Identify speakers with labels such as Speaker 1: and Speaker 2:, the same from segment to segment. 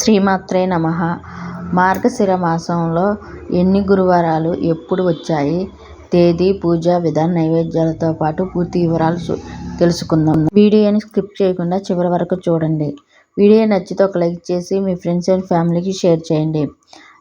Speaker 1: శ్రీమాత్రే నమ. మార్గశిర మాసంలో ఎన్ని గురువారాలు ఎప్పుడు వచ్చాయి? తేదీ పూజ విధాన నైవేద్యాలతో పాటు పూర్తి వివరాలు తెలుసుకుందాం. వీడియోని స్కిప్ చేయకుండా చివరి వరకు చూడండి. వీడియో నచ్చితే ఒక లైక్ చేసి మీ ఫ్రెండ్స్ అండ్ ఫ్యామిలీకి షేర్ చేయండి.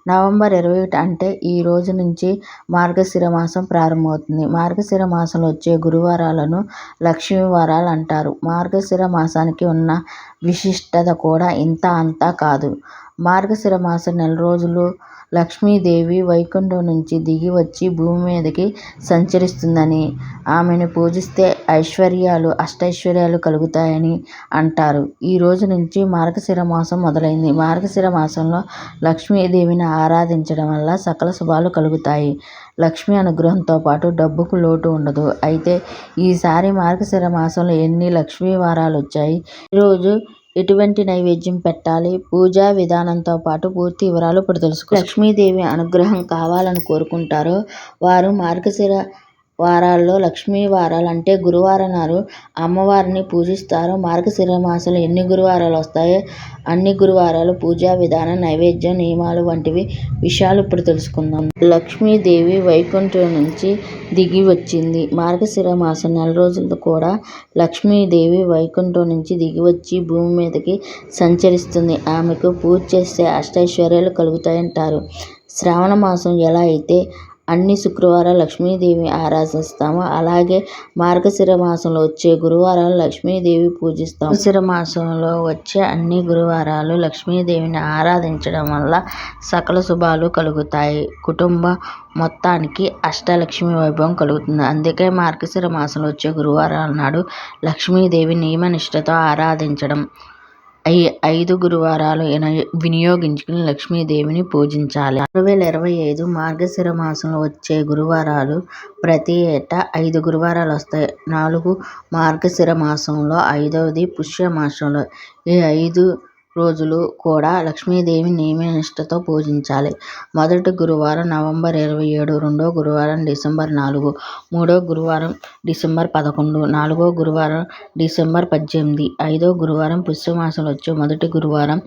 Speaker 1: నవంబర్ ఇరవై ఒకటి అంటే ఈ రోజు నుంచి మార్గశిర మాసం ప్రారంభమవుతుంది. మార్గశిర మాసంలో వచ్చే గురువారాలను లక్ష్మీ వారాలు అంటారు. మార్గశిర మాసానికి ఉన్న విశిష్టత కూడా ఇంత అంతా కాదు. మార్గశిర మాసం నెల రోజులు లక్ష్మీదేవి వైకుంఠం నుంచి దిగి వచ్చి భూమి మీదకి సంచరిస్తుందని. ఆమెను పూజిస్తే ఐశ్వర్యాలు అష్టైశ్వర్యాలు కలుగుతాయని అంటారు. ఈ రోజు నుంచి మార్గశిర మాసం మొదలైంది. మార్గశిర మాసంలో లక్ష్మీదేవిని ఆరాధించడం వల్ల సకల శుభాలు కలుగుతాయి. లక్ష్మీ అనుగ్రహంతో పాటు డబ్బుకు లోటు ఉండదు. అయితే ఈసారి మార్గశిర మాసంలో ఎన్ని లక్ష్మీ వారాలు వచ్చాయి? ఈరోజు ఎటువంటి నైవేద్యం పెట్టాలి? పూజా విధానంతో పాటు పూర్తి వివరాలు ఇప్పుడు తెలుసుకో లక్ష్మీదేవి అనుగ్రహం కావాలని కోరుకుంటారో. వారు మార్గశిర వారాల్లో లక్ష్మీ వారాలు అంటే గురువారం నాడు అమ్మవారిని పూజిస్తారు. మార్గశిర మాసంలో ఎన్ని గురువారాలు వస్తాయో అన్ని గురువారాలు పూజా విధానం నైవేద్యం నియమాలు వంటివి విషయాలు ఇప్పుడు తెలుసుకుందాం. లక్ష్మీదేవి వైకుంఠం నుంచి దిగి వచ్చింది. మార్గశిర మాసం నెల రోజులు కూడా లక్ష్మీదేవి వైకుంఠం నుంచి దిగి వచ్చి భూమి మీదకి సంచరిస్తుంది. ఆమెకు పూజ చేస్తే అష్టైశ్వర్యాలు కలుగుతాయంటారు. శ్రావణ మాసం ఎలా అయితే అన్ని శుక్రవారాలు లక్ష్మీదేవిని ఆరాధిస్తాము. అలాగే మార్గశిర మాసంలో వచ్చే గురువారాలు లక్ష్మీదేవి పూజిస్తాం శిర మాసంలో వచ్చే అన్ని గురువారాలు లక్ష్మీదేవిని ఆరాధించడం వల్ల సకల శుభాలు కలుగుతాయి. కుటుంబ మొత్తానికి అష్టలక్ష్మి వైభవం కలుగుతుంది. అందుకే మార్గశిర మాసంలో వచ్చే గురువారాల నాడు లక్ష్మీదేవి నియమనిష్టతో ఆరాధించడం ఈ ఐదు గురువారాలు వినియోగించుకుని లక్ష్మీదేవిని పూజించాలి. రెండు వేల ఇరవై ఐదు మార్గశిర మాసంలో వచ్చే గురువారాలు ప్రతి ఏటా ఐదు గురువారాలు వస్తాయి. నాలుగు మార్గశిర మాసంలో ఐదవది పుష్య మాసంలో ఈ ఐదు రోజులు కూడా లక్ష్మీదేవి నియమనిష్టతో పూజించాలి. మొదటి గురువారం నవంబర్ ఇరవై ఏడు రెండో గురువారం డిసెంబర్ నాలుగు మూడో గురువారం డిసెంబర్ పదకొండు నాలుగో గురువారం డిసెంబర్ పద్దెనిమిది ఐదో గురువారం పుష్యమాసంలో వచ్చే. మొదటి గురువారం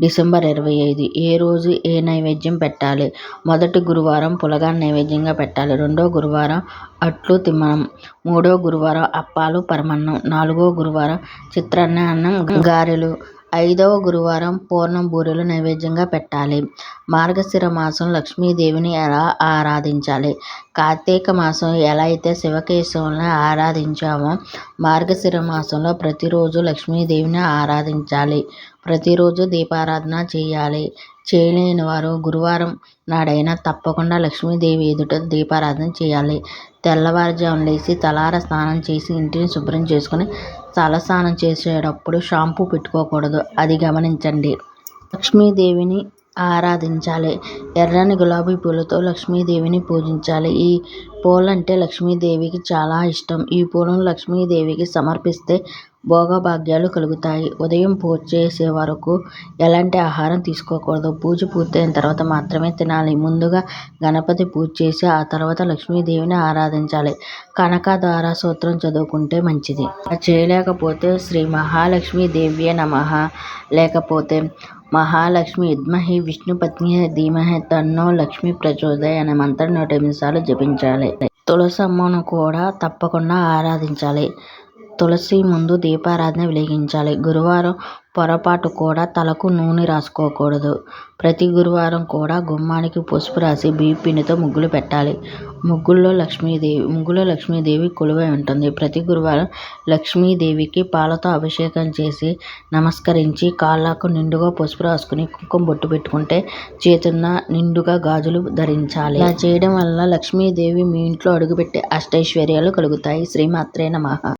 Speaker 1: డిసెంబర్ ఇరవై ఐదు. ఏ రోజు ఏ నైవేద్యం పెట్టాలి? మొదటి గురువారం పులగా నైవేద్యంగా పెట్టాలి. రెండో గురువారం అట్లు తిమ్మనం. మూడో గురువారం అప్పాలు పరమన్నం. నాలుగో గురువారం చిత్రాన్న అన్నం గారెలు ఐదవ గురువారం పూర్ణం బూరెలు నైవేద్యంగా పెట్టాలి. మార్గశిర మాసం లక్ష్మీదేవిని ఎలా ఆరాధించాలి? కార్తీక మాసం ఎలా అయితే శివకేశవులను ఆరాధించామో మార్గశిర మాసంలో ప్రతిరోజు లక్ష్మీదేవిని ఆరాధించాలి. ప్రతిరోజు దీపారాధన చేయాలి. చేయలేని వారు గురువారం నాడైనా తప్పకుండా లక్ష్మీదేవి ఎదుట దీపారాధన చేయాలి. తెల్లవారుజామున లేచి తలార స్నానం చేసి ఇంటిని శుభ్రం చేసుకొని తలస్నానం చేసేటప్పుడు షాంపూ పెట్టుకోకూడదు. అది గమనించండి. లక్ష్మీదేవిని ఆరాధించాలి. ఎర్రని గులాబీ పూలతో లక్ష్మీదేవిని పూజించాలి. ఈ పూలంటే లక్ష్మీదేవికి చాలా ఇష్టం. ఈ పూలను లక్ష్మీదేవికి సమర్పిస్తే భోగభాగ్యాలు కలుగుతాయి. ఉదయం పూజ చేసే వరకు ఎలాంటి ఆహారం తీసుకోకూడదు. పూజ పూర్తయిన తర్వాత మాత్రమే తినాలి. ముందుగా గణపతి పూజ చేసి ఆ తర్వాత లక్ష్మీదేవిని ఆరాధించాలి. కనకధార సూత్రం చదువుకుంటే మంచిది. చేయలేకపోతే శ్రీ మహాలక్ష్మీ దేవ్యే నమ. లేకపోతే మహాలక్ష్మి విద్మహి విష్ణుపత్ని ధీమహి తన్నో లక్ష్మి ప్రచోదయ అనే మంత్రం నూట ఎనిమిది సార్లు జపించాలి. తులసమ్మను కూడా తప్పకుండా ఆరాధించాలి. తులసి ముందు దీపారాధన వెలిగించాలి. గురువారం పొరపాటు కూడా తలకు నూనె రాసుకోకూడదు. ప్రతి గురువారం కూడా గుమ్మానికి పసుపు రాసి బియ్యం పిండితో ముగ్గులు పెట్టాలి. ముగ్గుల్లో లక్ష్మీదేవి ముగ్గులో లక్ష్మీదేవి కొలువై ఉంటుంది. ప్రతి గురువారం లక్ష్మీదేవికి పాలతో అభిషేకం చేసి నమస్కరించి కాళ్ళకు నిండుగా పసుపు రాసుకుని కుంకుమ బొట్టు పెట్టుకుంటే చేతున్న నిండుగా గాజులు ధరించాలి. ఇలా చేయడం వల్ల లక్ష్మీదేవి మీ ఇంట్లో అడుగుపెట్టే అష్టైశ్వర్యాలు కలుగుతాయి. శ్రీమాత్రే నమ.